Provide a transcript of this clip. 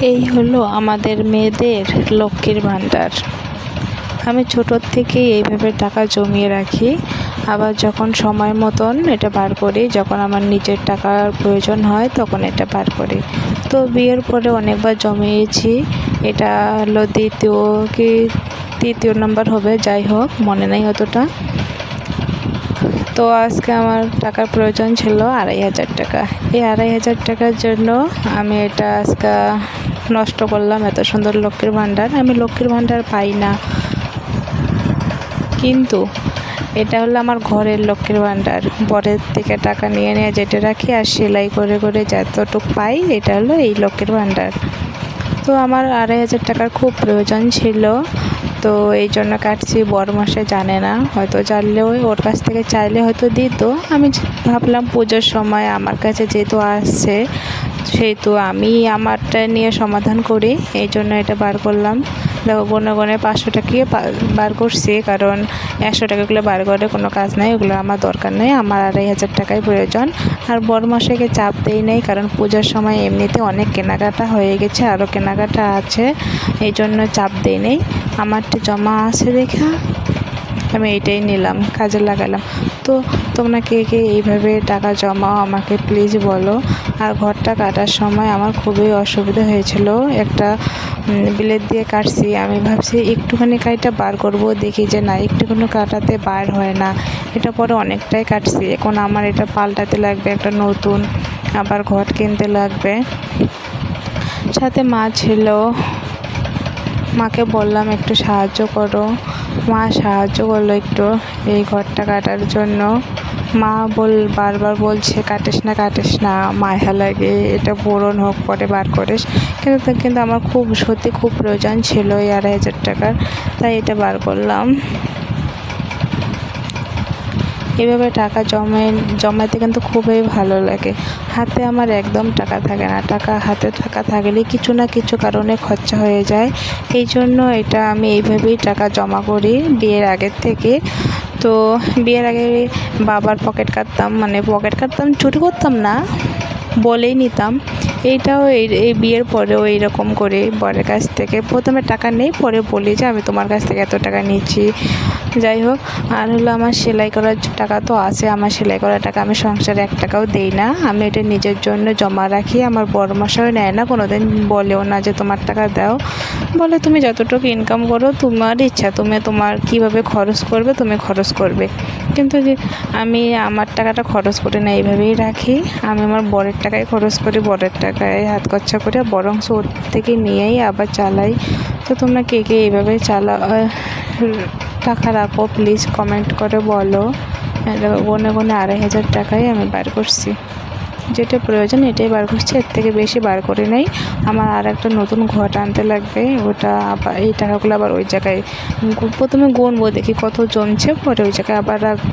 এই হলো আমাদের মেয়েদের লক্ষ্মীর ভাণ্ডার। আমি ছোটোর থেকেই এইভাবে টাকা জমিয়ে রাখি। আবার যখন সময় মতন এটা বার করি, যখন আমার নিজের টাকার প্রয়োজন হয় তখন এটা বার করি। তো বিয়ের পরে অনেকবার জমিয়েছি। এটা হলো দ্বিতীয় কি, তৃতীয় নম্বর হবে, যাই হোক, মনে নেই অতটা। তো আজকে আমার টাকার প্রয়োজন ছিল আড়াই হাজার টাকা। এই আড়াই হাজার টাকার জন্য আমি এটা আজকে নষ্ট করলাম এত সুন্দর লক্ষ্মীর ভাণ্ডার। আমি লক্ষ্মীর ভাণ্ডার পাই না। কিন্তু এটা হলো আমার ঘরের লক্ষ্মীর ভাণ্ডার। বরের থেকে টাকা নিয়ে নিয়ে যেটা রাখি আর সেলাই করে করে যতটুকু পাই এটা হলো এই লক্ষ্মীর ভাণ্ডার। তো আমার আড়াই হাজার টাকার খুব প্রয়োজন ছিল। তো এই জন্য কাটছি বড় মাসে জানে না, হয়তো জানলেও ওর কাছ থেকে চাইলে হয়তো দিত। আমি ভাবলাম পুজোর সময় আমার কাছে যেহেতু আসছে, সেহেতু আমি আমারটা নিয়ে সমাধান করি, এই জন্য এটা বার করলাম। দেখো গনে গনে পাঁচশো টাকিয়ে বার করছি, কারণ একশো টাকাগুলো বার করে কোনো কাজ নাই, ওগুলো আমার দরকার নেই, আমার আড়াই হাজার টাকাই প্রয়োজন। আর বড় মশাইকে চাপ দেই নেই, কারণ পূজার সময় এমনিতে অনেক কেনাকাটা হয়ে গেছে, আরও কেনাকাটা আছে, এই জন্য চাপ দেই নেই। আমারটা জমা আছে দেখা আমি এইটাই নিলাম, কাজে লাগালাম। তো তোমরা কে কে এইভাবে টাকা জমাও আমাকে প্লিজ বলো। আর ঘরটা কাটার সময় আমার খুবই অসুবিধা হয়েছিল, একটা বিলেট দিয়ে কাটছি। আমি ভাবছি একটুখানি কাইটা বার করব, দেখি যে না, একটুখানি কাটাতে বার হয় না। এটা পরে অনেকটাই কাটছি। এখন আমার এটা পাল্টাতে লাগবে, একটা নতুন আবার ঘর কিনতে লাগবে। সাথে মা ছিল মাকে বললাম, একটু সাহায্য করো। মা সাহায্য করল একটু। এই ঘরটা কাটার জন্য মা বল, বারবার বলছে, কাটিস না কাটিস না মায়া লাগে, এটা বোরন হোক, পরে বার করিস। কিন্তু কিন্তু আমার খুব, সত্যি খুব প্রয়োজন ছিল এই আড়াই হাজার টাকার, তাই এটা বার করলাম। এভাবে টাকা জমে জমাতে কিন্তু খুবই ভালো লাগে। হাতে আমার একদম টাকা থাকে না। টাকা হাতে টাকা থাকলে কিছু না কিছু কারণে খরচা হয়ে যায়। এই জন্য এটা আমি এইভাবেই টাকা জমা করি বিয়ের আগের থেকে। তো বিয়ের আগে বাবার পকেট কাটতাম মানে পকেট কাটতাম, চুরি করতাম না, বলেই নিতাম। এইটাও এই এই বিয়ের পরেও এইরকম করে বরের কাছ থেকে প্রথমে টাকা নেই, পরে বলি যে আমি তোমার কাছ থেকে এত টাকা নিচ্ছি। যাই হোক, আর হলো আমার সেলাই করার টাকা তো আছে, আমার সেলাই করার টাকা আমি সংসারে এক টাকাও দেই না। আমি এটা নিজের জন্য জমা রাখি, আমার বড় মশাও নেয় না কোনো দিন বলেও না যে তোমার টাকা দাও। বলে, তুমি যতটুকু ইনকাম করো, তোমার ইচ্ছা, তুমি তোমার কীভাবে খরচ করবে, তুমি খরচ করবে। কিন্তু যে আমি আমার টাকাটা খরচ করি না, এইভাবেই রাখি। আমি আমার বরের টাকায় খরচ করি, বরের টাকায় হাত খরচা করে বরং ওর থেকে নিয়েই আবার চালাই। তো তোমরা কে কে এইভাবে চালা টাকা রাখো প্লিজ কমেন্ট করে বলো। গনে গনে আড়াই হাজার টাকাই আমি বার করছি। যেটা প্রয়োজন এটাই বার করছি। এর থেকে বেশি বার করে নেই। আমার আর একটা নতুন ঘট আনতে লাগবে। ওটা আবার এই টাকাগুলো আবার ওই জায়গায়, প্রথমে গুনবো দেখি কত জমছে, পরে ওই জায়গায় আবার রাখব।